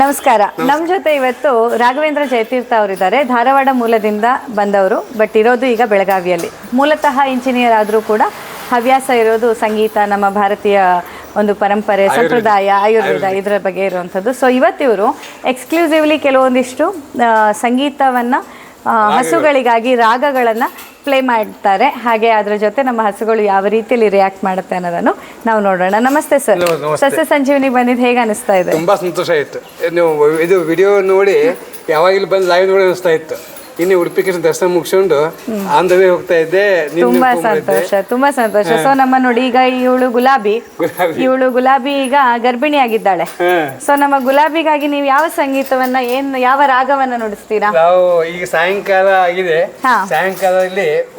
ನಮಸ್ಕಾರ. ನಮ್ಮ ಜೊತೆ ಇವತ್ತು ರಾಘವೇಂದ್ರ ಜಯತೀರ್ಥ ಅವರಿದ್ದಾರೆ. ಧಾರವಾಡ ಮೂಲದಿಂದ ಬಂದವರು ಬಟ್ ಇರೋದು ಈಗ ಬೆಳಗಾವಿಯಲ್ಲಿ. ಮೂಲತಃ ಇಂಜಿನಿಯರ್ ಆದರೂ ಕೂಡ ಹವ್ಯಾಸ ಇರೋದು ಸಂಗೀತ ನಮ್ಮ ಭಾರತೀಯ ಒಂದು ಪರಂಪರೆ ಸಂಪ್ರದಾಯ ಆಯುರ್ವೇದ ಇದರ ಬಗ್ಗೆ ಇರುವಂಥದ್ದು. ಸೊ ಇವತ್ತಿವರು ಎಕ್ಸ್ಕ್ಲೂಸಿವ್ಲಿ ಕೆಲವೊಂದಿಷ್ಟು ಸಂಗೀತವನ್ನು ಹಸುಗಳಿಗಾಗಿ ರಾಗಗಳನ್ನು ಪ್ಲೇ ಮಾಡ್ತಾರೆ. ಹಾಗೆ ಅದರ ಜೊತೆ ನಮ್ಮ ಹಸುಗಳು ಯಾವ ರೀತಿಯಲ್ಲಿ ರಿಯಾಕ್ಟ್ ಮಾಡುತ್ತೆ ಅನ್ನೋದನ್ನು ನಾವು ನೋಡೋಣ. ನಮಸ್ತೆ ಸರ್. ಸಸ್ಯ ಸಂಜೀವನಿ ಬಂದಿದ್ದು ಹೇಗೆ ಅನಿಸ್ತಾ ಇದೆ? ತುಂಬಾ ಸಂತೋಷ ಆಯಿತು. ನೀವು ಇದು ವಿಡಿಯೋ ನೋಡಿ ಯಾವಾಗ ಇಲ್ಲಿ ಬಂದು ಲೈವ್ ನೋಡಿ ಅನಿಸ್ತಾ ಇತ್ತು. ಇನ್ನು ಉಡುಪಿ ಕೃಷ್ಣ ದರ್ಶನ ಮುಗಿಸ್ಕೊಂಡು ಆನ್ ಹೋಗ್ತಾ ಇದ್ದೆ ನಿನ್ನ ತುಂಬಾ ಸಂತೋಷ ತುಂಬಾ ಸಂತೋಷ. ಸೊ ನಮ್ಮ ನೋಡಿ ಈಗ ಇವಳು ಗುಲಾಬಿ. ಗುಲಾಬಿ. ಇವಳು ಗುಲಾಬಿ ಈಗ ಗರ್ಭಿಣಿ ಆಗಿದ್ದಾಳೆ ಹಾ. ಸೊ ನಮ್ಮ ಗುಲಾಬಿಗಾಗಿ ನೀವು ಯಾವ ಸಂಗೀತವನ್ನ ಏನ್ ಯಾವ ರಾಗವನ್ನ ನುಡಿಸ್ತೀರಾ? ನಾವು ಈಗ ಸಾಯಂಕಾಲ ಆಗಿದೆ. ಹಾ. ಸಾಯಂಕಾಲದಲ್ಲಿ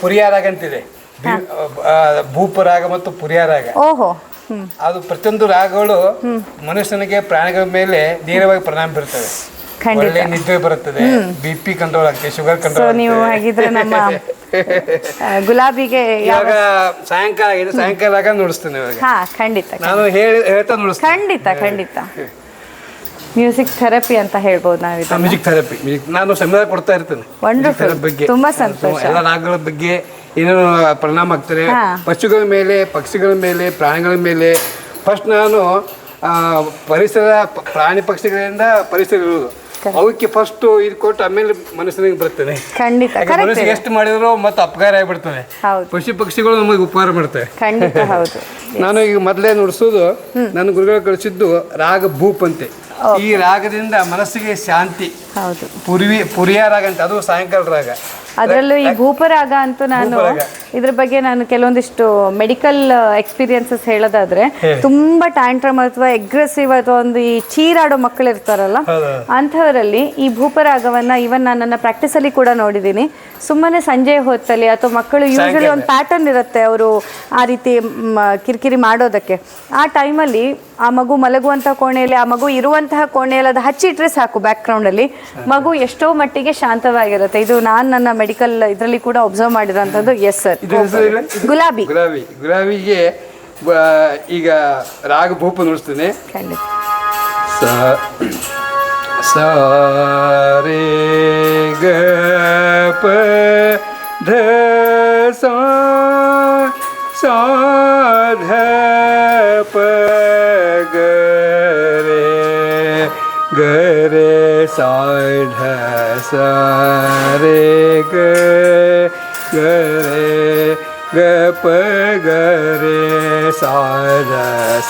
ಪುರಿಯ ರಾಗ ಅಂತಿದೆ. ಬಿ- ಆ, ಭೂಪ ರಾಗ ಮತ್ತು ಪುರಿಯ ರಾಗ. ಓಹೋ. ಹ್ಮ್. ಅದು ಪ್ರತಿಯೊಂದು ರಾಗಗಳು ಮನುಷ್ಯನಿಗೆ ಪ್ರಾಣಿಗಳ ಮೇಲೆ ನೇರವಾಗಿ ಪರಿಣಾಮ ಬೀರ್ತವೆ. ಖಂಡಿತ. ಒಳ್ಳೆ ನಿದ್ರೆ ಬರುತ್ತದೆ. ಬಿ ಪಿ ಕಂಟ್ರೋಲ್ ಆಗ್ತದೆ ಶುಗರ್ ಸೊ ಕಂಟ್ರೋಲ್ ನೀವು ಹಾಗಿದ್ರೆ ನಮ್ಮ ಆ, ಗುಲಾಬಿಗೆ ಯಾವ ಇವಾಗ ಸಾಯಂಕಾಲ ಆಗಿದೆ ಸಾಯಂಕಾಲ ಆಗ ನುಡಿಸ್ತೇನೆ ಇವಾಗ. ಹಾ ಖಂಡಿತ ನಾನು ಹೇಳಿ ಹೇಳ್ತಾ ನುಡಿಸ್ತೇನೆ. ಖಂಡಿತ ಖಂಡಿತ. ಮ್ಯೂಸಿಕ್ ಥೆರಪಿ ಅಂತ ಹೇಳ್ಬೋದು ನಾವು ಇದನ್ನ ಮ್ಯೂಸಿಕ್ ಥೆರಪಿ ನಾನು ಸೆಮಿನಾರ್ ಕೊಡ್ತಾ ಇರ್ತೇನೆ. Wonderful. Music therapy ಬಗ್ಗೆ. ತುಂಬಾ ಸಂತೋಷ. ಎಲ್ಲ ರಾಗಗಳ ಬಗ್ಗೆ ಏನೇನು ಪರಿಣಾಮ ಆಗ್ತದೆ ಹಾ. ಪಶುಗಳ ಮೇಲೆ ಪಕ್ಷಿಗಳ ಮೇಲೆ ಪ್ರಾಣಿಗಳ ಮೇಲೆ. ಫಸ್ಟ್ ನಾನು ಆ, ಪರಿಸರ ಪ- ಪ್ರಾಣಿ ಪಕ್ಷಿಗಳಿಂದ ಪರಿಸರ ಇರುವುದು. ಅವಕ್ಕೆ ಫಸ್ಟ್ ಇದು ಕೊಟ್ಟು ಆಮೇಲೆ ಮನುಷ್ಯನಿಗೆ ಬರ್ತದೆ. ಖಂಡಿತ ಮನಸ್ಸಿಗೆ ಎಷ್ಟು ಮಾಡಿದ್ರು ಮತ್ತೆ ಅಪಕಾರ ಆಗಿಬಿಡ್ತದೆ. ಪಶು ಪಕ್ಷಿಗಳು ನಮಗೆ ಉಪಕಾರ ಮಾಡ್ತವೆ. ಖಂಡಿತ ಹೌದು. ನಾನು ಈಗ ಮೊದಲೇ ನುಡಿಸೋದು ನನ್ನ ಗುರುಗಳು ಕಳಿಸಿದ್ದು ರಾಗ ಭೂಪ್ ಅಂತೆ. ಈ ರಾಗದಿಂದ ಮನಸ್ಸಿಗೆ ಶಾಂತಿ ಪುರಿವಿ ಪುರಿಯ ರಾಗ ಅಂತ. ಅದು ಸಾಯಂಕಾಲ ರಾಗ. ಅದರಲ್ಲೂ ಈ ಭೂಪರಾಗ ಅಂತೂ ನಾನು. ಇದ್ರ ಬಗ್ಗೆ ನಾನು ಕೆಲವೊಂದಿಷ್ಟು ಮೆಡಿಕಲ್ ಎಕ್ಸ್ಪೀರಿಯನ್ಸಸ್ ಹೇಳೋದಾದ್ರೆ ತುಂಬಾ ಟ್ಯಾಂಟ್ರಮ್ ಅಥವಾ ಎಗ್ರೆಸಿವ್ ಅಥವಾ ಒಂದು ಈ ಚೀರಾಡೋ ಮಕ್ಕಳು ಇರ್ತಾರಲ್ಲ. ಅಂಥವರಲ್ಲಿ ಈ ಭೂಪರಾಗವನ್ನ ಇವನ್ ನಾನು ನನ್ನ ಪ್ರಾಕ್ಟೀಸ್ ಅಲ್ಲಿ ಕೂಡ ನೋಡಿದೀನಿ ಸುಮ್ಮನೆ ಸಂಜೆ ಹೊತ್ತಲ್ಲಿ ಅಥವಾ ಮಕ್ಕಳು ಯೂಶಲಿ ಒಂದು ಪ್ಯಾಟರ್ನ್ ಇರುತ್ತೆ ಅವರು ಆ ರೀತಿ ಕಿರಿಕಿರಿ ಮಾಡೋದಕ್ಕೆ. ಆ ಟೈಮಲ್ಲಿ ಆ ಮಗು ಮಲಗುವಂತಹ ಕೋಣೆಯಲ್ಲಿ ಆ ಮಗು ಇರುವಂತಹ ಕೋಣೆಯಲ್ಲಿ ಅದು ಹಚ್ಚಿಟ್ರೆ ಸಾಕು ಬ್ಯಾಕ್ ಅಲ್ಲಿ. ಮಗು ಎಷ್ಟೋ ಮಟ್ಟಿಗೆ ಶಾಂತವಾಗಿರುತ್ತೆ. ಇದು ನಾನು ನನ್ನ ಮೆಡಿಕಲ್ ಇದರಲ್ಲಿ ಕೂಡ ಒಬ್ಸರ್ವ್ ಮಾಡಿರೋಂಥದ್ದು ಎಸ್ ಸರ್ ಗುಲಾಬಿ. ಗುಲಾಬಿ. ಗುಲಾಬಿಗೆ ಈಗ ರಾಗ ಭೂಪ ನುಡಿಸ್ತೇನೆ. ಸಾರೇ ಗ ಪ ಧ ಸಾ ಸ ಧ गरे साढ सा रे गरे गप गरे साढ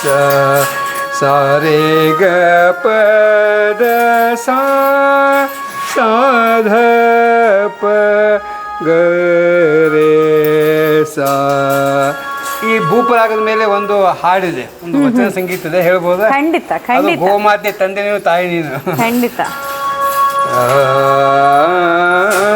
सा ग साध प गरे सा। ಈ ಭೂಪರಾಗದ ಮೇಲೆ ಒಂದು ಹಾಡಿದೆ ಒಂದು ವಚನ ಸಂಗೀತ ಇದೆ ಹೇಳ್ಬೋದು? ಖಂಡಿತ ಅದು ಖಂಡಿತ. ಗೋಮಾತೆ ತಂದೆ ನೀನು ತಾಯಿ ನೀನು. ಖಂಡಿತ.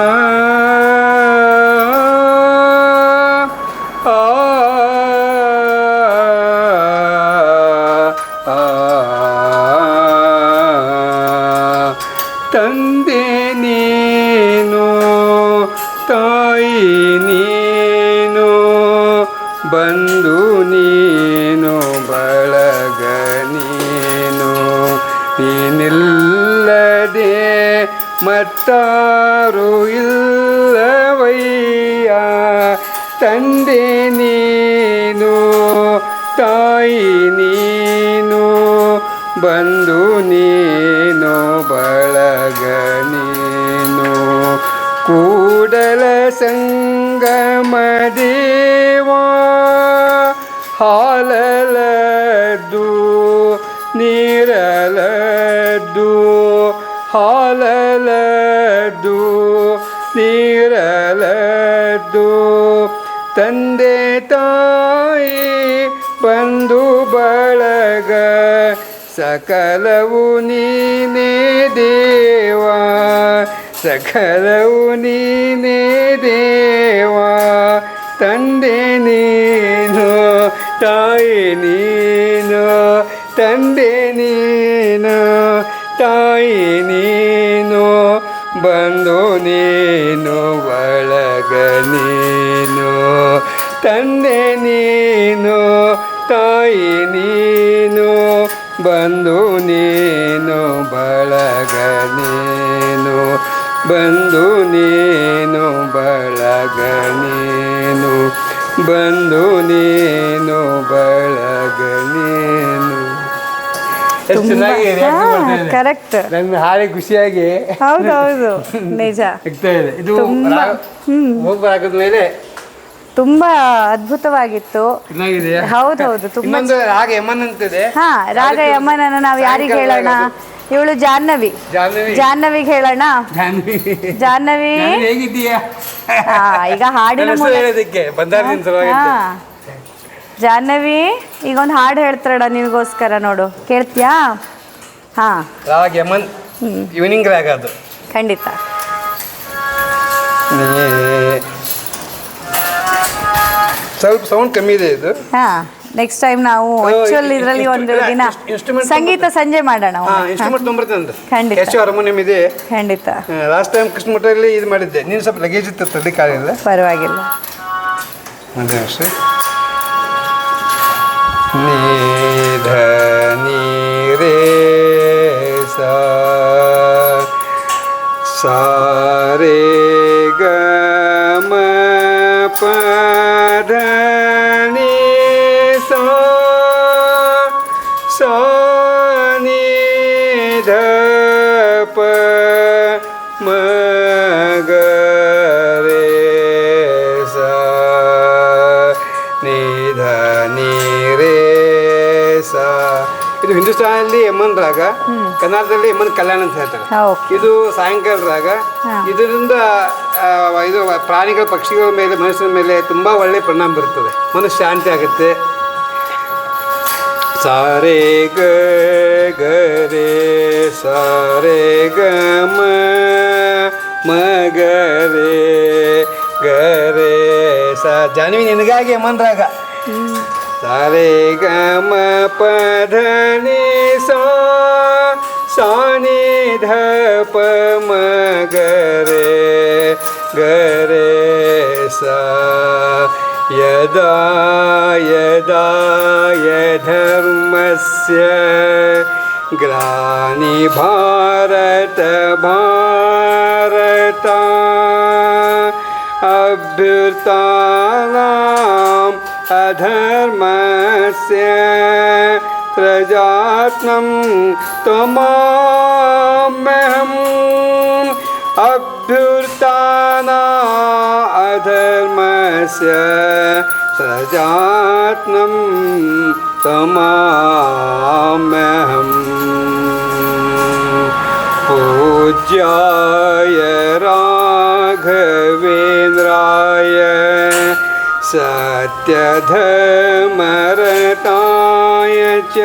ಹಾಲಲದ್ದು ನೀರಲದು, ತಂದೆ ತಾಯಿ ಬಂಧು ಬಳಗ, ಸಕಲವು ನೀನೇ ದೇವಾ, ಸಕಲವು ನೀನೇ ದೇವಾ, ತಂದೆ ನೀನು, ತಾಯಿ ನೀನು, ತಂದೆ ನೀನು, ತಾಯಿ ನೀನು. ನೀನು ಒಳಗ ನೀನು, ತಂದೆ ನೀನು, ತಾಯಿ ನೀನು ಬಂದು ನೀನು, ಬಳಗ ನೀನು ಬಂದು ನೀನು, ಬಳಗ ನೀನು ಬಂದು ನೀನು, ಬಳಗ ಕರೆಕ್ಟ್ ನನ್ನ ಹಾಡಿ ಖುಷಿಯಾಗಿ ಹೌದೌದು ನಿಜ. ಇದೆ. ಮೇಲೆ ತುಂಬಾ ಅದ್ಭುತವಾಗಿತ್ತು. ಹೌದೌದು ತುಂಬಾ ರಾಗ ಯಮನ್ ಅಂತಿದೆ. ಹಾ ರಾಗ ಯಮನನ ನಾವು ಯಾರಿಗೆ ಹೇಳೋಣ? ಇವಳು ಜಾಹ್ನವಿ. ಜಾಹ್ನವಿ. ಜಾಹ್ನವಿಗೆ ಹೇಳೋಣ? ಜಾಹ್ನವಿ. ಹೇಗಿದ್ದೀಯಾ? ಹಾ, ಈಗ ಹಾಡಿನ ಮೂಲಕ ಹೇಳೋದಕ್ಕೆ ಬಂದಾರದಿಂದ ಸಲುವಾಗಿ ಹಾ. ಜಾಹ್ನವಿ ಈಗ ಒಂದು ಹಾಡು ಹೇಳ್ತಾರಡ ನಿನಗೋಸ್ಕರ ನೋಡು. ಕೇಳ್ತೀಯಾ? ಹಾ. ರಾಗ ಯಮನ್ ಈವ್ನಿಂಗ್ ರಾಗ ಅದು ಖಂಡಿತ. ಸ್ವಲ್ಪ ಸೌಂಡ್ ಕಮ್ಮಿ ಇದೆ ಇದು. ಹಾ. ನೆಕ್ಸ್ಟ್ ಟೈಮ್ ನಾವು ಆಕ್ಚುಲ್ ಇದರಲ್ಲಿ ಒಂದು ದಿನ ಸಂಗೀತ ಸಂಜೆ ಮಾಡೋಣ. ಇನ್ಸ್ಟ್ರೂಮೆಂಟ್ ತೊಂಬರ್ತಂದು ಖಂಡಿತ. ಎಷ್ಟು ಹಾರ್ಮೋನಿಯಂ ಇದೆ ಖಂಡಿತ ಲಾಸ್ಟ್ ಟೈಮ್ ಕೃಷ್ಣಮಠದಲ್ಲಿ ಇದು ಮಾಡಿದ್ದೆ. ನೀನು ಸ್ವಲ್ಪ ಲಗೇಜ್ ಇತ್ತು ತರಲಿಕ್ಕೆ ಕಾಲಿಲ್ಲ ಪರವಾಗಿಲ್ಲ. ಅದೇ ಅಷ್ಟೇ. निधनि रे स रे ग ಹಿಂದೂಸ್ತಾನಲ್ಲಿ ಯಮನ್ ರಾಗ ಕನ್ನಡದಲ್ಲಿ ಯಮನ್ ಕಲ್ಯಾಣ ಅಂತ ಹೇಳ್ತಾರೆ. ಇದು ಸಾಯಂಕಾಲ ರಾಗ ಇದರಿಂದ ಇದು ಪ್ರಾಣಿಗಳ ಪಕ್ಷಿಗಳ ಮೇಲೆ ಮನುಷ್ಯನ ಮೇಲೆ ತುಂಬಾ ಒಳ್ಳೆ ಪರಿಣಾಮ ಬೀರುತ್ತದೆ. ಮನಸ್ಸು ಶಾಂತಿ ಆಗುತ್ತೆ. ಸಾರೆ ಗ ಗ ಸಾರೆ ಗ ಮ ಗರೆ ಸಾ. ಜಾನ್ವಿ ನಿನಗಾಗಿ ಯಮನ್ ರಾಗ सरे ग मपधनि सनि धपम गरे गरे सा यदा यदा यधर्मस्य ग्लानि भारत भा अधर्मस्य प्रजात्नं त्वमाम्यहम् अभ्युत्थाना अधर्मस्य प्रजात्नं त्वमाम्यहम् पूज्याय राघवेन्द्राय सत्यधमरताय च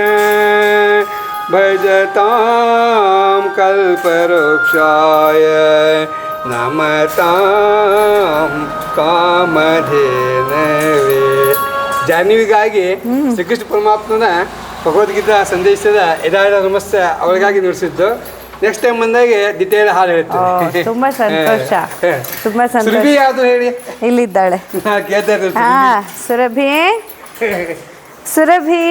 भजतां कल्पवृक्षाय ನಮತಾಂ ಕಾಮಧೇನವೇ ಜಾಹ್ನವಿಗಾಗಿ ಶ್ರೀಕೃಷ್ಣ ಪರಮಾತ್ಮನ ಭಗವದ್ಗೀತಾ ಸಂದೇಶದ ಎದಾಳ ನಮಸ್ತೆ ಅವಳಿಗಾಗಿ ನುಡಿಸಿದ್ದು ನೆಕ್ಸ್ಟ್ ಟೈಮ್ ಬಂದಾಗ ಡಿಟೇಲ್ ಹಾಲು ಹೇಳ್ತೀನಿ. ತುಂಬಾ ಸಂತೋಷ. ತುಂಬಾ ಸಂತೋಷ. ಸುರಭಿ ಯಾವುದು ಹೇಳಿ? ಇಲ್ಲಿದ್ದಾಳೆ. ನಾ ಕೇಳ್ತಾ ಹಾ ಸುರಭಿ. ಸುರಭಿ.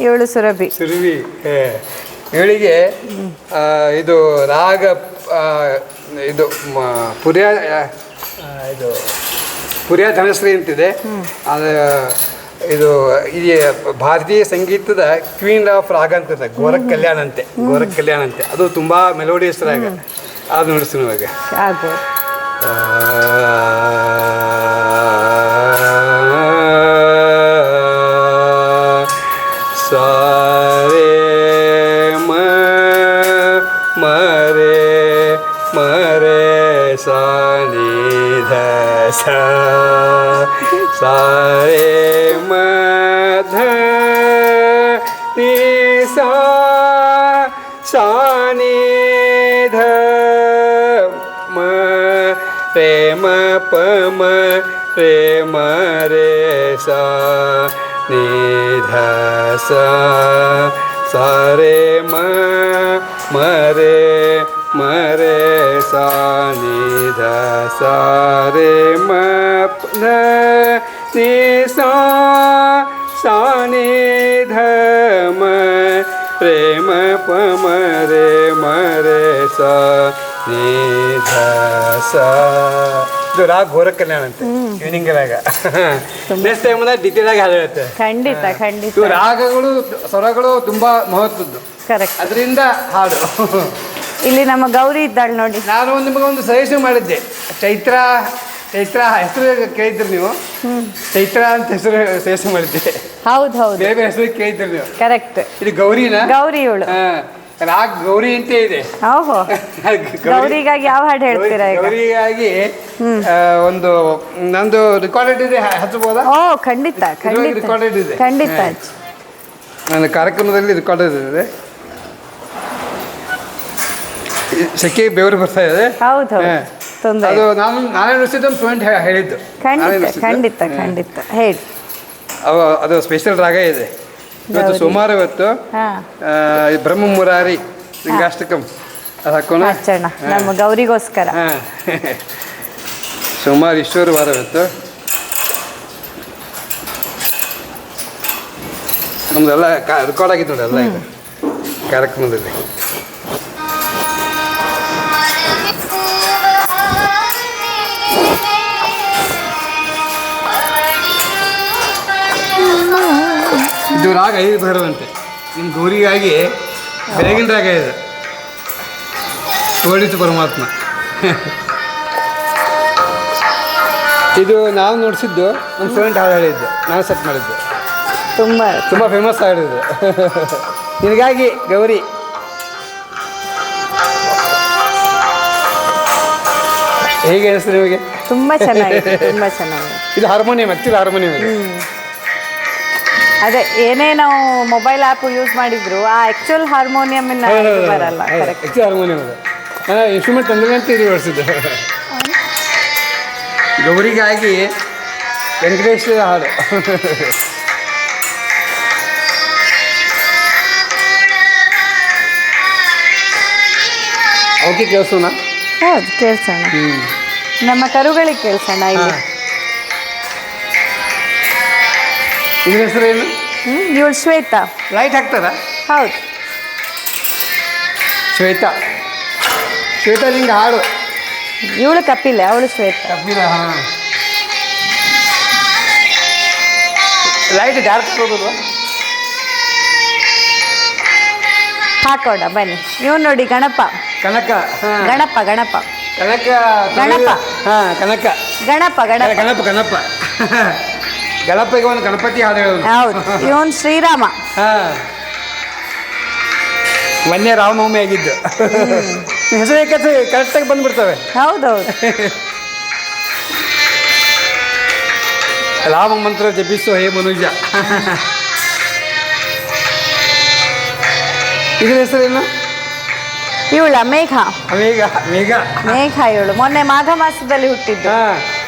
ಇವಳು ಸುರಭಿ. ಸುರಭಿ ಇವಳಿಗೆ ಆ, ಇದು ರಾಗ ಆ, ಇದು ಮ- ಪುರಿಯ ಆ, ಇದು ಪುರ್ಯ ಧನಶ್ರೀ ಅಂತಿದೆ. ಅದು ಇದು ಈ ಭಾರತೀಯ ಸಂಗೀತದ ಕ್ವೀನ್ ಆಫ್ ರಾಗ ಅಂತದೆ ಗೋರಖ್ ಕಲ್ಯಾಣ ಅಂತೆ ಗೋರಖ್ ಕಲ್ಯಾಣ ಅಂತೆ ಅದು ತುಂಬ ಮೆಲೋಡಿಯಸ್ ರಾಗ ಅದು ನೋಡಿಸ್ತೀನಿ ಇವಾಗ ಮರೆ ಮರೆ ಸ. सारे मध निसा सानि ध म प्रेम पम प्रेम रे सा निध सारे म मरे मरे सा निध सारे म ni ಧ ಮ ರೇ ಮ ಪ ಮ ರೇ ಮ ರೇ ಸ ನೀ ಧ ಸ ಇದು ರಾಗ ಘೋರ ಕಲ್ಯಾಣ ಅಂತ ಈವ್ನಿಂಗ್ ರಾಗ ನೆಕ್ಸ್ಟ್ ಟೈಮ್ ಡಿಟೇಲ್ ಆಗಿ ಹಾಡು ಹೇಳುತ್ತೆ ಖಂಡಿತ ಖಂಡಿತ. ಇವು ರಾಗಗಳು ಸ್ವರಗಳು ತುಂಬಾ ಮಹತ್ವದ್ದು. ಕರೆಕ್ಟ್ ಅದರಿಂದ ಹಾಡು. ಇಲ್ಲಿ ನಮ್ಮ ಗೌರಿ ಇದ್ದಾಳೆ ನೋಡಿ. ನಾನು ನಿಮಗೆ ಒಂದು ಸಜೆಷನ್ ಮಾಡಿದ್ದೆ. ಚೈತ್ರ ಚೈತ್ರ ಹೆಸರು ಕೇಳಿದ್ರಿ ನೀವು? ಚೈತ್ರ ಅಂತ ಹೆಸರು ಸೇಸ ಮಾಡಿದ್ದೆ ಹೌದು ಹೌದು. ಬೇರೆ ಬೇರೆ ಹೆಸರು ಕೇಳಿದ್ರಿ ನೀವು. ಕರೆಕ್ಟ್ ಇದು ಗೌರಿನಾ? ಗೌರಿ ಇವಳು. ಹಾ, ರಾಗ ಗೌರಿ ಅಂತ ಇದೆ. ಓಹೋ. ಗೌರಿಗಾಗಿ ಯಾವ ಹಾಡು ಹೇಳ್ತೀರಾ ಈಗ? ಗೌರಿಗಾಗಿ ಒಂದು ನಂದು ರೆಕಾರ್ಡೆಡ್ ಇದೆ ಹಚ್ಚಬಹುದು ಓ ಖಂಡಿತ ಖಂಡಿತ. ರೆಕಾರ್ಡೆಡ್ ಇದೆ. ಖಂಡಿತ. ನನ್ನ ಕಾರ್ಯಕ್ರಮದಲ್ಲಿ ರೆಕಾರ್ಡೆಡ್ ಇದೆ. ಸೆಕೆ ಬೆವರು ಬರ್ತಾ ಇದೆ. ಹೌದು ಹೌದು. ಹಾ. ತೊಂದರೆ ಅದು ನಾನು ನಾನೇ ನುಡಿಸಿದ್ದು ಪಾಯಿಂಟ್ ಹೇಳಿದ್ದು. ಖಂಡಿತ ಖಂಡಿತ ಖಂಡಿತ. ಹೇಳಿ. ಅವ ಅದು ಸ್ಪೆಷಲ್ ರಾಗ ಇದೆ. ಇವತ್ತು ಗೌರಿ. ಸೋಮವಾರ ಇವತ್ತು ಬ್ರಹ್ಮ ಮುರಾರಿ ಲಿಂಗಾಷ್ಟಕಂ ಅದು ಹಾಕೋಣ. ನಮ್ಮ ಗೌರಿಗೋಸ್ಕರ. ಸುಮಾರು ಈಶ್ವರ ವಾರ ಇವತ್ತು ನಮ್ದೆಲ್ಲ ರೆಕಾರ್ಡ್ ಆಗಿತ್ತು ನೋಡಿ ಎಲ್ಲ ಕಾರ್ಯಕ್ರಮದಲ್ಲಿ. ಇದು ರಾಗ ಐದು ಬರೋದಂತೆ ನಿಮ್ಮ ಗೌರಿಗಾಗಿ ಬೆಳಗಿನ ರಾಗ ಇದೆ. ತೋಳಿತು ಪರಮಾತ್ಮ. ಇದು ನಾವು ನೋಡಿಸಿದ್ದು ನಮ್ಮ ಸ್ಟೂಡೆಂಟ್ ಹಾಡು ಹೇಳಿದ್ದು ನಾನು ಸೆಟ್ ಮಾಡಿದ್ದು. ತುಂಬ. ತುಂಬ ಫೇಮಸ್ ಆಗಿದ್ದು ನಿನಗಾಗಿ ಗೌರಿ. ಹೇಗೆ ಅನಿಸ್ತು ನಿಮಗೆ? ತುಂಬ ಚೆನ್ನಾಗಿದೆ ತುಂಬ ಚೆನ್ನಾಗಿದೆ. ಇದು ಹಾರ್ಮೋನಿಯಂ ಆ್ಯಕ್ಚುಲಿ ಹಾರ್ಮೋನಿಯಂ ಇದು. ಅದೇ ಏನೇ ನಾವು ಮೊಬೈಲ್ ಆ್ಯಪ್ ಯೂಸ್ ಮಾಡಿದ್ರು ಆ ಆ್ಯಕ್ಚುಯಲ್ ಹಾರ್ಮೋನಿಯಂ ಬರಲ್ಲ ಕರೆಕ್ಟ್ ಹಾರ್ಮೋನಿಯಂ ಅದು. ಇನ್ಸ್ಟ್ರೂಮೆಂಟ್ ಇದು ಬಳಸಿದ್ದು ಗೌರಿಗಾಗಿ ವೆಂಕಟೇಶ್ ಹಾಡು. ಅವಕ್ಕೆ ಕೇಳಿಸೋಣ? ಹೌದು ಕೇಳ್ಸೋಣ. ನಮ್ಮ ಕರುಗಳಿಗೆ ಕೇಳ್ಸೋಣ ಇಲ್ಲಿ. ಇದ್ರ ಹೆಸರು ಏನು? ಇವಳು ಶ್ವೇತಾ. ಲೈಟ್ ಹಾಕ್ತಾರಾ ಹೌದು. ಶ್ವೇತಾ. ಶ್ವೇತಾ ನಿಂಗೆ ಹಾಡು. ಇವಳು ಕಪಿಲೆ ಅವಳು ಶ್ವೇತಾ. ಕಪ್ಪಿಲ್ಲ ಹಾಂ. ಲೈಟ್ ಡಾರ್ಕ್ ಹೋಗೋದು ಹಾಕೋಣ ಬನ್ನಿ. ನೀವು ನೋಡಿ ಗಣಪ. ಕನಕ ಹಾಂ. ಗಣಪ ಗಣಪ. ಕನಕ ಗಣಪ. ಹಾಂ ಕನಕ. ಗಣಪ ಗಣಪ. ಗಣಪ ಗಣಪ ಗಣಪಗೆ ಒಂದು ಗಣಪತಿ ಹಾಡು ಹೇಳೋದು. ಹೌದು ಇವನು ಶ್ರೀರಾಮ. ಹ. ಮೊನ್ನೆ ರಾಮನವಮಿ ಆಗಿದ್ದು. ಹೆಸರು ಯಾಕೆ ಕರೆಕ್ಟಾಗಿ ಬಂದ್ಬಿಡ್ತವೆ. ಹೌದೌದು. ರಾಮ ಮಂತ್ರ ಜಪಿಸು ಹೇ ಮನುಜ. ಇದ್ರ ಹೆಸರೇನು ಇವಳ ಮೇಘ. ಮೇಘ ಮೇಘ. ಮೇಘ ಇವಳು. ಮೊನ್ನೆ ಮಾಘ ಮಾಸದಲ್ಲಿ ಹುಟ್ಟಿದ್ದು.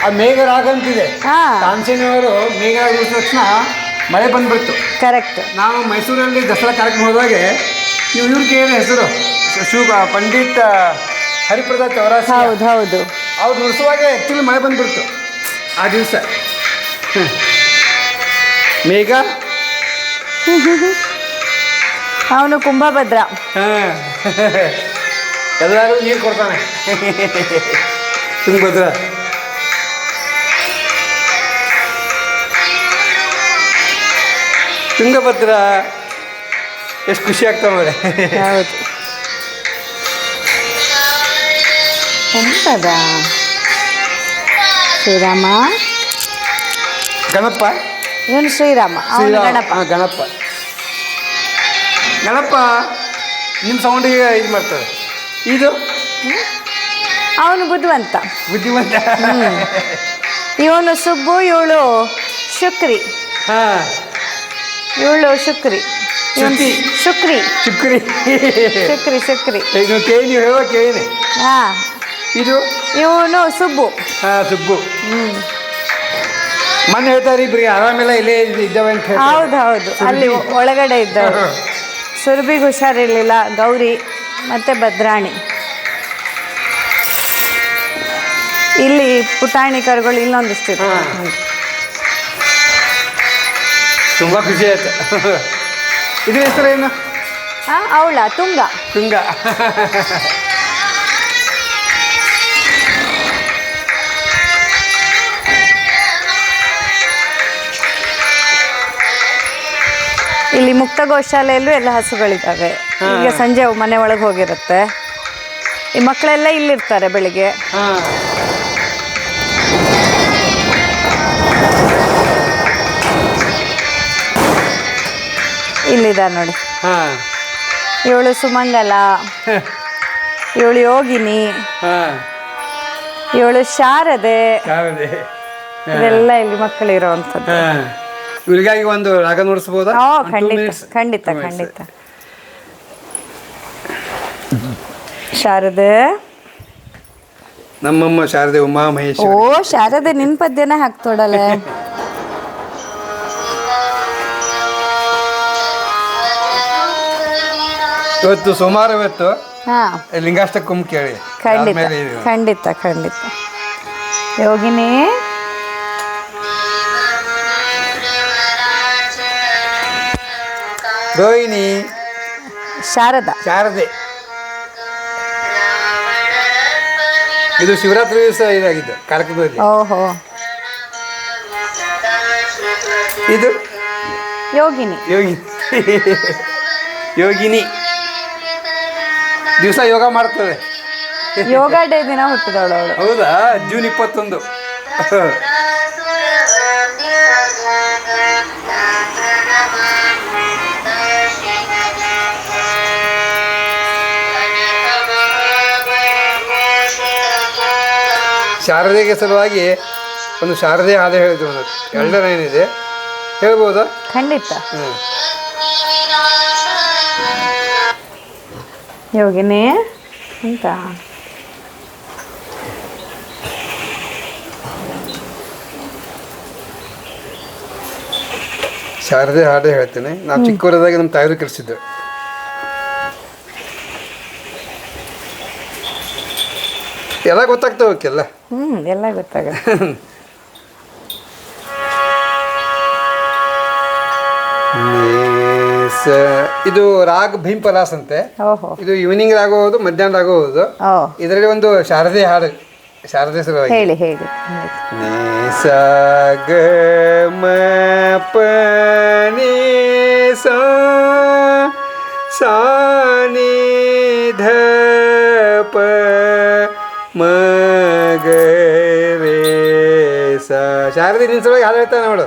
ಆ ಮೇಘ ರಾಗ ಅಂತಿದೆ ಹಾ. ತಾನ್ಸೇನಿಯವರು ಮೇಘ ಆಗಿದ ತಕ್ಷಣ ಮಳೆ ಬಂದ್ಬಿಡ್ತು. ಕರೆಕ್ಟ್ ನಾವು ಮೈಸೂರಲ್ಲಿ ದಸರಾ ಕಾರ್ಯಕ್ರಮ ಹೋದಾಗೆ ನೀವು ಇವ್ರಿಗೆ ಏನು ಹೆಸರು? ಶಿವ ಪಂಡಿತ್ ಹರಿಪ್ರಸಾದ್ ಚೌರಾಸಿ ಹೌದು ಹೌದು. ಅವ್ರು ನುಡಿಸುವಾಗ ಆ್ಯಕ್ಚುಲಿ ಮಳೆ ಬಂದ್ಬಿಡ್ತು. ಆ ದಿವಸ. ಮೇಘ? ಅವನು ಕುಂಭಭದ್ರ. ಹಾಂ. ಎಲ್ಲರೂ ನೀರು ಕೊಡ್ತಾನೆ. ತುಂಗಭದ್ರ ತುಂಗಭದ್ರ. ಎಷ್ಟು ಖುಷಿ ಆಗ್ತಾ ನೋಡಿ ಹೌದು. ಎಂತದ? ಶ್ರೀರಾಮ? ಗಣಪ ಇವನು ಶ್ರೀರಾಮ ಅವನು ಶ್ರೀರಾಮ. ಗಣಪ ಹಾಂ ಗಣಪ ಗಣಪ ನಿಮ್ಮ ಸೌಂಡಿಗೆ ಇದು ಮಾಡ್ತಾರೆ ಇದು? ಅವನು ಬುದ್ಧಿವಂತ. ಬುದ್ಧಿವಂತ. ಇವನು ಸುಬ್ಬು ಇವಳು ಶುಕ್ರಿ. ಹಾಂ. ಇವಳು ಶುಕ್ರಿ. ಶುಕ್ರಿ. ಶುಕ್ರಿ. ಶುಕ್ರಿ. ಶುಕ್ರಿ ಇದು ಕೇಳಿ ನೀವು ಹೇಳೋ ಕೇಳಿ ಹಾ. ಇದು? ಇವನು ಸುಬ್ಬು. ಹಾ ಸುಬ್ಬು. ಹ್ಮ್. ಮೊನ್ನೆ ಹೇಳ್ತಾರೆ ಇಬ್ರಿಗೆ ಆರಾಮಿಲ್ಲ ಇಲ್ಲೇ ಇದ್- ಇದ್ದಾವೆ ಅಂತ ಹೇಳ್ತಾರೆ. ಹೌದು ಹೌದು. ಅಲ್ಲಿ. ಒಳಗಡೆ ಇದ್ದವರು. ಸುರಭಿಗೆ ಹುಷಾರಿರ್ಲಿಲ್ಲ. ಗೌರಿ ಮತ್ತೆ ಭದ್ರಾಣಿ. ಇಲ್ಲಿ ಪುಟಾಣಿ ಕರುಗಳು ಇಲ್ಲೊಂದಿಷ್ಟು ಹಾ. ತುಂಬ ಖುಷಿ ಆಯ್ತು. ಇದ್ರ ಹೆಸರು ಏನು ಅವಳ ತುಂಗ. ತುಂಗ. ಇಲ್ಲಿ ಮುಕ್ತ ಗೋಶಾಲೆಯಲ್ಲೂ ಎಲ್ಲ ಹಸುಗಳಿದ್ದಾವೆ. ಈಗ ಸಂಜೆ ಮನೆ ಒಳಗೆ ಹೋಗಿರುತ್ತೆ. ಈ ಮಕ್ಕಳೆಲ್ಲ ಇಲ್ಲಿರ್ತಾರೆ ಬೆಳಿಗ್ಗೆ. ಇಲ್ಲಿದ್ದಾರೆ ನೋಡಿ. ಹಾ. ಇವಳು ಸುಮಂಗಲ ಇವಳು ಯೋಗಿನಿ ಹಾ. ಇವಳು ಶಾರದೆ. ಯಾವ್ದೇ ಇದೆಲ್ಲ ಇಲ್ಲಿ ಮಕ್ಕಳು ಇರೋವಂಥದ್ದು ಹಾ. ಇವ್ರಿಗಾಗಿ ಒಂದು ರಾಗ ನುಡಿಸ್ಬೋದಾ? ಓ ಒಂದು two ಖಂಡಿತ minutes? ಖಂಡಿತ Two minutes. ಖಂಡಿತ. ಶಾರದೆ. ನಮ್ಮಮ್ಮ ಶಾರದೆ ಉಮಾ ಮಹೇಶ್ ಓ ಶಾರದೆ ನಿನ್ ಪದ್ಯನ ಹಾಕ್ತೋಡಲೆ. ಇವತ್ತು ಸುಮಾರು ಇವತ್ತು. ಹಾ. ಕುಂ ಕೇಳಿ. ಖಂಡಿತ ಇದು. ಖಂಡಿತ ಖಂಡಿತ. ಯೋಗಿನಿ? ರೋಹಿಣಿ. ಶಾರದಾ? ಶಾರದೆ. ಇದು ಶಿವರಾತ್ರಿ ದಿವಸ ಇದಾಗಿದ್ದು ಕಾರ್ಯಕ್ರಮದಲ್ಲಿ. ಓಹೋ. ಇದು? ಯೋಗಿನಿ. ಯೋಗಿ ಯೋಗಿನಿ. ದಿವಸ ಯೋಗ ಮಾಡ್ತದೆ. ಯೋಗ ಡೇ ದಿನ ಹುಟ್ಟಿದವಳು ಅವಳು. ಹೌದಾ? ಜೂನ್ ಇಪ್ಪತ್ತೊಂದು. ಶಾರದೆಗೆ ಸಲುವಾಗಿ ಒಂದು ಶಾರದೆ ಹಾಡು ಹೇಳಿದ್ರು ಒಂದು. ಎರಡರ ಏನಿದೆ? ಹೇಳ್ಬೋದಾ? ಖಂಡಿತ. ಹ್ಞೂ ಯೋಗಿನಿ ಅಂತ ಶಾರದೆ ಹಾಡು ಹೇಳ್ತೇನೆ. ನಾವು ಚಿಕ್ಕವರದಾಗ ನಮ್ಮ ತಾಯಿರು ಕಲಿಸಿದ್ದು ಎಲ್ಲ ಗೊತ್ತಾಗ್ತಾವೆ ಅವಕ್ಕೆಲ್ಲ. ಹ್ಮ್ ಎಲ್ಲ ಗೊತ್ತಾಗುತ್ತೆ. ನೇಸ ಇದು ರಾಗ್ ಪಲಾಸ್ ಅಂತೆ. ಓಹೋ. ಇದು ಈವ್ನಿಂಗ್ ರಾಗ ಹೋಗೋದು ಮಧ್ಯಾಹ್ನ ರಾಗ ಹೋಗೋದು. ಓ ಇದರಲ್ಲಿ ಒಂದು ಶಾರದೆ ಹಾಡು ಶಾರದೆ ಸಲುವಾಗಿ ಹೇಳಿ ಹೇಳಿ. ಗ ಮ ಪ ನಿ ಸಾ ಸಾ ನಿ ಧ ಪ ಮ ಗ ರೇ ಸ ಶಾರದೆ ನಿನ್ನ ಸಲುವಾಗಿ ಹಾಡು ಹೇಳ್ತಾನೆ ನೋಡು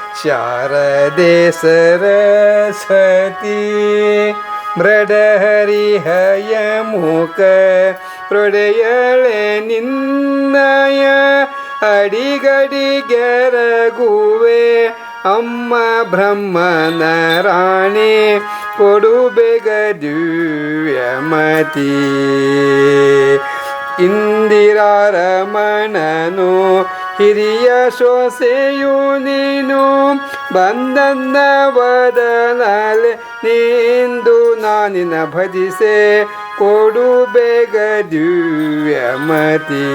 ಶಾರದೆ ಸರಸ್ವತಿ ಮೃಡಹರಿಹಯ ಮುಖ ಪ್ರೊಡೆಯಳೆ ನಿನ್ನಯ ಅಡಿಗಡಿಗೆರಗುವೆ ಅಮ್ಮ ಬ್ರಹ್ಮನ ರಾಣಿ ಕೊಡು ಬೇಗ ದಿವ್ಯಮತಿ ಇಂದಿರಾರಮಣನು ಹಿರಿಯ ಸೊಸೆಯು ನೀನು, ಬಂದನ್ನ ಬದಲಾಲೆ ನಿಂದು ನಾನಿನ ಭಜಿಸೆ, ಕೊಡು ಬೇಗ ದಿವ್ಯಮತಿ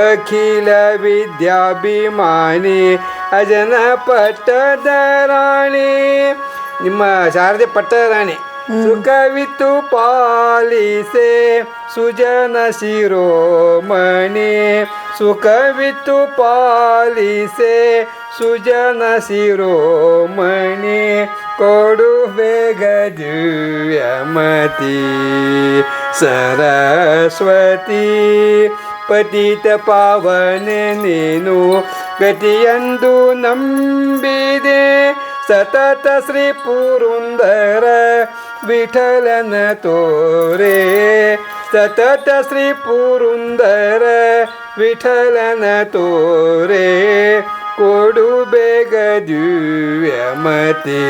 ಅಖಿಲ ವಿದ್ಯಾಭಿಮಾನಿ ಅಜನ ಪಟ್ಟದ ರಾಣಿ, ನಿಮ್ಮ ಶಾರದೆ ಪಟ್ಟದ ರಾಣಿ ಸುಖವಿತ್ತು ಪಾಲಿಸೆ ಸುಜನ ಶಿರೋಮಣಿ. ಸುಖವಿತ್ತು ಪಾಲಿಸೆ ಸುಜನ ಶಿರೋಮಣಿ. ಕೊಡು ಬೇಗ ದಿವ್ಯಮತಿ ಸರಸ್ವತಿ, ಪತಿತ ಪಾವನೆ ನೀನು ಗತಿಯಂದು ನಂಬಿದೆ. ಸತತ ಶ್ರೀ ಪುರುಂದರ ವಿಠಲನ ತೋರೆ, ಸತತ ಶ್ರೀ ಪುರುಂದರ ವಿಠಲನ ತೋರೆ, ಕೊಡು ಬೇಗ ದಿವ್ಯಮತಿ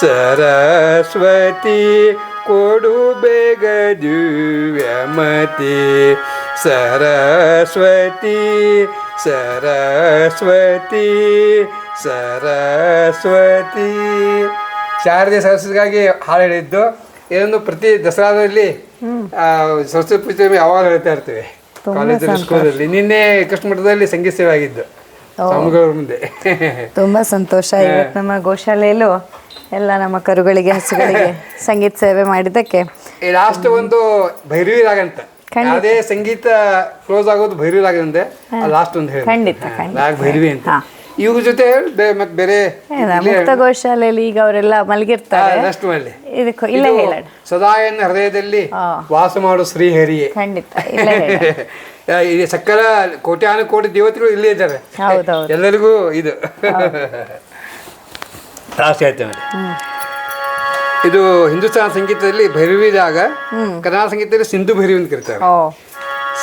ಸರಸ್ವತಿ, ಕೊಡು ಬೇಗ ದಿವ್ಯಮತಿ ಸರಸ್ವತಿ ಸರಸ್ವತಿ ಸರಸ್ವತಿ. ಶಾರದೆ ಸರಸ್ವತಿಗಾಗಿ ಹಾಡು ಹೇಳಿದ್ದು. ಇದನ್ನು ಪ್ರತಿ ದಸರಾದಲ್ಲಿ ಆ, ಸರಸ್ವತಿ ಪೂಜೆ ಯಾವಾಗ ಹೇಳ್ತಾ ಇರ್ತೇವೆ ಕಾಲೇಜಲ್ಲಿ ಸ್ಕೂಲಲ್ಲಿ. ನಿನ್ನೆ ಕೃಷ್ಣ ಮಠದಲ್ಲಿ ಸಂಗೀತ ಸೇವೆ ಆಗಿದ್ದು. ಮುಂದೆ. ತುಂಬಾ ಸಂತೋಷ. ಇವತ್ತು ನಮ್ಮ ಗೋಶಾಲೆಯಲ್ಲೂ ಎಲ್ಲ ನಮ್ಮ ಕರುಗಳಿಗೆ ಹಸುಗಳಿಗೆ ಸಂಗೀತ ಸೇವೆ ಮಾಡಿದ್ದಕ್ಕೆ. ಲಾಸ್ಟ್ ಒಂದು ಭೈರವಿ ರಾಗ ಅಂತ. ಯಾವುದೇ ಸಂಗೀತ ಕ್ಲೋಸ್ ಆಗೋದು ಭೈರವಿ ರಾಗ ಅಂದೆ. ಲಾಸ್ಟ್ ಒಂದು ಹೇಳಿ ಖಂಡಿತ, ಖಂಡಿತ. ರಾಗ ಭೈರವಿ ಅಂತ. ಹಾ. ಇವ್ರ ಜೊತೆ ಬೇ- ಮತ್ತ್ ಬೇರೆ ಮುಕ್ತ ಗೋಶಾಲೆಯಲ್ಲಿ ಈಗ ಅವರೆಲ್ಲ ಮಲಗಿರ್ತಾರೆ. ನೆಕ್ಸ್ಟ್ ಮಾಡಿ ಇದಕ್ಕೆ ಇಲ್ಲೇ ಹೇಳೋಣ. ಸದಾ ಎನ್ನ ಹೃದಯದಲ್ಲಿ ಹಾ. ವಾಸ ಮಾಡು ಶ್ರೀಹರಿಯೇ ಖಂಡಿತ ಇಲ್ಲೇ ಹೇಳೋಣ. ಈ ಸಕಲ ಕೋಟ್ಯಾನು ಕೋಟಿ ದೇವತೆಗಳು ಇಲ್ಲೇ ಇದ್ದಾರೆ. ಹೌದೌದು. ಎಲ್ಲರಿಗೂ ಇದು. ಲಾಸ್ಟ್ ಹೇಳ್ತೇವೆ ಇದು ಹಿಂದೂಸ್ತಾನ ಸಂಗೀತದಲ್ಲಿ ಭೈರವಿದಾಗ ಕನ್ನಡ ಸಂಗೀತದಲ್ಲಿ ಸಿಂಧು ಭೈರವಿ ಅಂತ ಕರೀತಾರೆ. ಓ.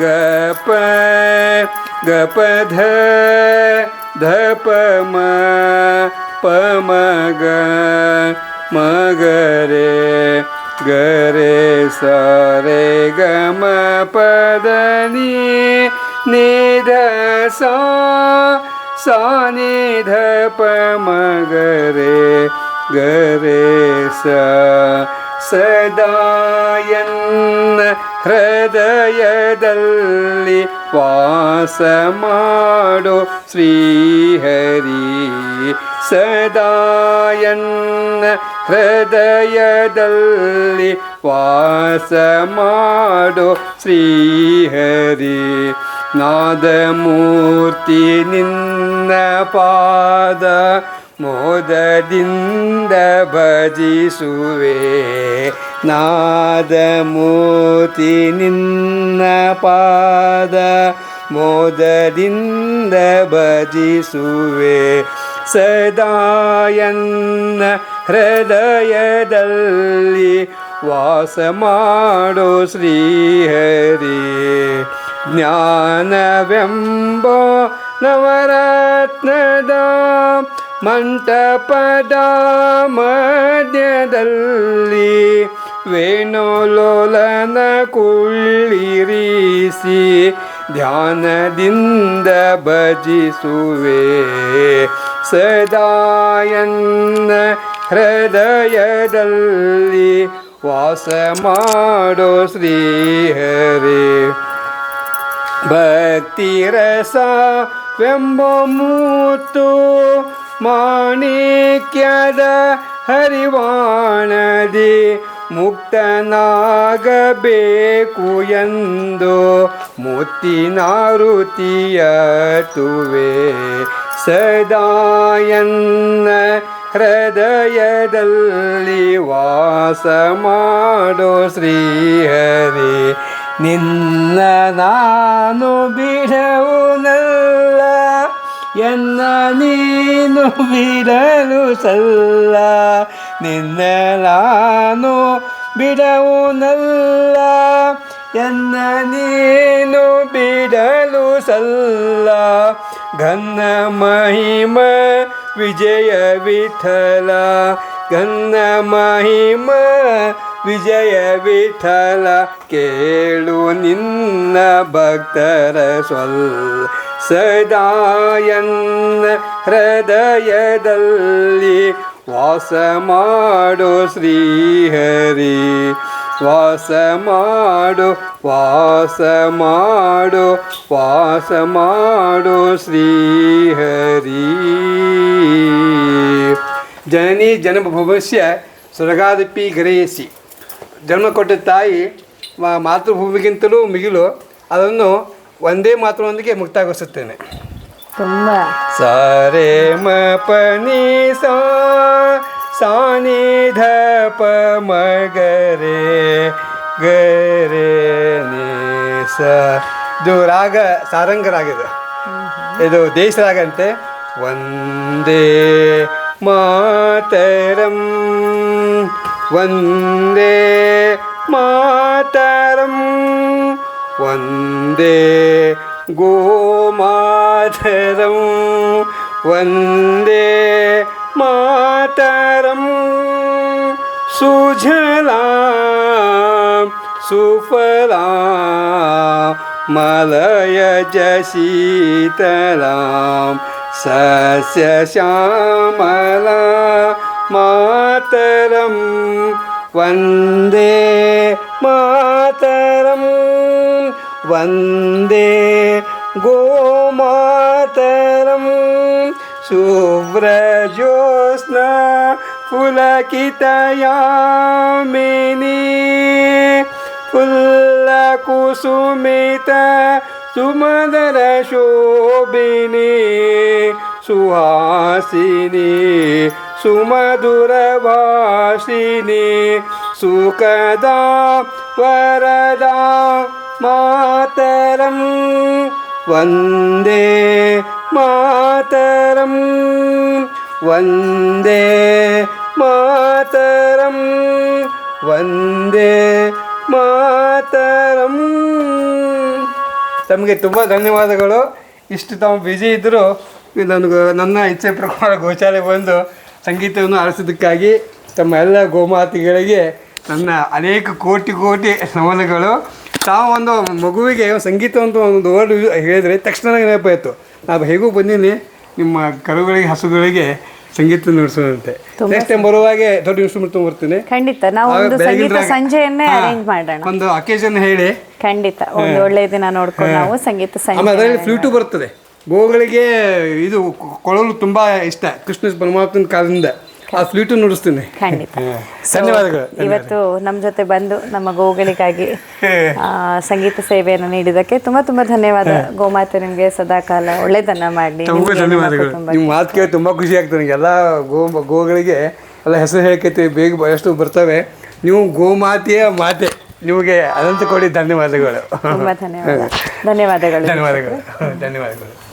गप ग ध प मगरे गरे स रे ग म प धनि निध स नि ध पगरे गरे सा ಸದಾಯನ್ನ ಹೃದಯದಲ್ಲಿ ವಾಸ ಮಾಡೋ ಶ್ರೀಹರಿ ಸದಾಯನ್ನ ಹೃದಯದಲ್ಲಿ ವಾಸ ಮಾಡೋ ಶ್ರೀಹರಿ ನಾದಮೂರ್ತಿ ನಿನ್ನ ಪಾದ ಮೋದದಿಂದ ಭಜಿಸುವೆ. ನಾದಮೂರ್ತಿ ನಿನ್ನ ಪಾದ ಮೋದದಿಂದ ಭಜಿಸುವೆ. ಸದಾಯನ್ನ ಹೃದಯದಲ್ಲಿ ವಾಸ ಮಾಡೋ ಶ್ರೀಹರಿ. ಜ್ಞಾನವೆಂಬೋ ನವರತ್ನದ ಮಂಟಪದ ಮಧ್ಯದಲ್ಲಿ ವೇಣುಲೋಲನ ಕುಳ್ಳಿರಿಸಿ ಧ್ಯಾನದಿಂದ ಭಜಿಸುವೆ. ಸದಾಯನ್ನ ಹೃದಯದಲ್ಲಿ ವಾಸ ಮಾಡೋ ಶ್ರೀಹರಿ. ಭಕ್ತಿರಸವೆಂಬ ಮೂತು ಮಾಣಿಕ್ಯದ ಹರಿವಾಣದಿ ಮುಕ್ತನಾಗಬೇಕು ಎಂದು ಮುತ್ತಿನಾರುತಿಯತುವೆ ಸದಾಯನ್ನ ಹೃದಯದಲ್ಲಿ ವಾಸ ಮಾಡೋ ಶ್ರೀಹರಿ. ನಿನ್ನ ನಾನು ಬಿಡವುನಲ್ಲ. ಎನ್ನ ನೀನು ಬಿಡಲು ಸಲ್ಲ. ನಿನ್ನಲಾನು ಬಿಡವು ನಲ್ಲ. ಎನ್ನ ನೀನು ಬಿಡಲು ಸಲ್ಲ. ಘನ್ನ ಮಹಿಮ ವಿಜಯ ವಿಠಲ. ಘನ್ನ ಮಹಿಮ ವಿಜಯ ವಿಠಲ. ಕೇಳು ನಿನ್ನ ಭಕ್ತರ ಸ್ವಲ್. ಸದಾಯನ್ನ ಹೃದಯದಲ್ಲಿ ವಾಸ ಮಾಡೋ ಶ್ರೀಹರಿ. ವಾಸ ಮಾಡೋ ವಾಸ ಮಾಡೋ ವಾಸ ಮಾಡೋ ಶ್ರೀಹರಿ. ಜನನಿ ಜನ್ಮಭೂಮಸ್ಯ ಸ್ವರ್ಗಾದಪಿ ಗ್ರಹಿಸಿ ಜನ್ಮ ಕೊಟ್ಟ ತಾಯಿ ಮಾತೃಭೂಮಿಗಿಂತಲೂ ಮಿಗಿಲು ಅದನ್ನು ಒಂದೇ ಮಾತೃನೊಂದಿಗೆ ಮುಕ್ತಾಗಿಸುತ್ತೇನೆ ತುಂಬ. ಸಾರೆ ಮ ಪ ni sa sa ಧ ಪ ಮ ಗರೆ ಗರೆ ನಿ ಸ. ಇದು ರಾಗ ಸಾರಂಗ ರಾಗ ಇದು ಇದು ದೇಶ ರಾಗ ಅಂತೆ. ಒಂದೇ ಮಾತರಂ ಒಂದೇ ಮಾತರಂ. वन्दे गोमातरं वन्दे मातरं सुझला सुफला मलयजशीतलां सस्यश्यामला मातरं वन्दे मातरम्। वन्दे गोमातरमुव्रज्योत्स्न फुलकितयामिनी फुल्लकुसुमित सुमधर शोभिनि सुहासिनी सुमधुरभाषिनी सुखदा वरदा मातरं वन्दे मातरं ವಂದೇ ಮಾತರಂ ವಂದೇ ಮಾತರಂ ತಮಗೆ ತುಂಬ ಧನ್ಯವಾದಗಳು ಇಷ್ಟು ತಾವು ಬ್ಯುಸಿ ಇದ್ದರೂ ನನಗೆ ನನ್ನ ಇಚ್ಛೆ ಪ್ರಕಾರ ಗೋಚಾಲೆ ಬಂದು ಸಂಗೀತವನ್ನು ಆರಿಸೋದಕ್ಕಾಗಿ ತಮ್ಮ ಎಲ್ಲ ಗೋಮಾತೆಗಳಿಗೆ ನನ್ನ ಅನೇಕ ಕೋಟಿ ಕೋಟಿ ನಮನಗಳು ತಾವು ಒಂದು ಮಗುವಿಗೆ ಸಂಗೀತ ಅಂತ ಒಂದು ವರ್ಡ್ ಹೇಳಿದರೆ ತಕ್ಷಣ ನೆನಪಾಯಿತು ನಾವು ಹೇಗೂ ಬಂದೀನಿ ನಿಮ್ಮ ಕರುಗಳಿಗೆ ಹಸುಗಳಿಗೆ ಸಂಗೀತ ನುಡಿಸೋದಂತೆ ನೆಕ್ಸ್ಟ್ ಟೈಮ್ ಬರುವಾಗೆ ದೊಡ್ಡ ಇನ್ಸ್ಟ್ರೂಮೆಂಟ್ ತೊಗೊಂಬರ್ತೀನಿ ಖಂಡಿತ ನಾವು ಒಂದು ಸಂಗೀತ ಸಂಜೆಯನ್ನೇ ಅರೇಂಜ್ ಮಾಡೋಣ. ಒಂದು ಅಕೇಶನ್ ಹೇಳಿ. ಖಂಡಿತ ಒಂದು ಒಳ್ಳೆ ದಿನ ನೋಡ್ಕೊಂಡು ನಾವು ಸಂಗೀತ ಸಂಜೆ ಅದರಲ್ಲಿ ಫ್ಲೂಟು ಬರ್ತದೆ. ಗೋಗಳಿಗೆ ಇದು ಕೊಳಲು ತುಂಬಾ ಇಷ್ಟ ಕೃಷ್ಣ ಪರಮಾತ್ಮನ ಕಾಲದಿಂದ. ಆ ಫ್ಲೂಟು ನುಡಿಸ್ತೀನಿ. ಖಂಡಿತ. ಧನ್ಯವಾದಗಳು ಇವತ್ತು ನಮ್ಮ ಜೊತೆ ಬಂದು ನಮ್ಮ ಗೋಗಳಿಗಾಗಿ ಸಂಗೀತ ಸೇವೆಯನ್ನು ನೀಡಿದಕ್ಕೆ ತುಂಬಾ ತುಂಬಾ ಧನ್ಯವಾದ. ಗೋಮಾತೆ ನಿಮಗೆ ಸದಾಕಾಲ ಒಳ್ಳೇದನ್ನ ಮಾಡಿ. ತುಂಬಾ ಧನ್ಯವಾದಗಳು. ನಿಮ್ಮ ಮಾತು ಕೇಳಿ ತುಂಬಾ ಖುಷಿ ಆಗ್ತದೆ ನನಗೆ ಎಲ್ಲ ಗೋ ಗೋಗಳಿಗೆ ಎಲ್ಲ ಹೆಸರು ಹೇಳ್ಕೈತಿ ಬೇಗ ಎಷ್ಟು ಬರ್ತವೆ. ನೀವು ಗೋಮಾತೆಯ ಮಾತೆ. ನಿಮಗೆ ಅನಂತ ಕೋಟಿ ಧನ್ಯವಾದಗಳು. ತುಂಬಾ ಧನ್ಯವಾದ. ಧನ್ಯವಾದಗಳು. ಧನ್ಯವಾದಗಳು. ಧನ್ಯವಾದಗಳು.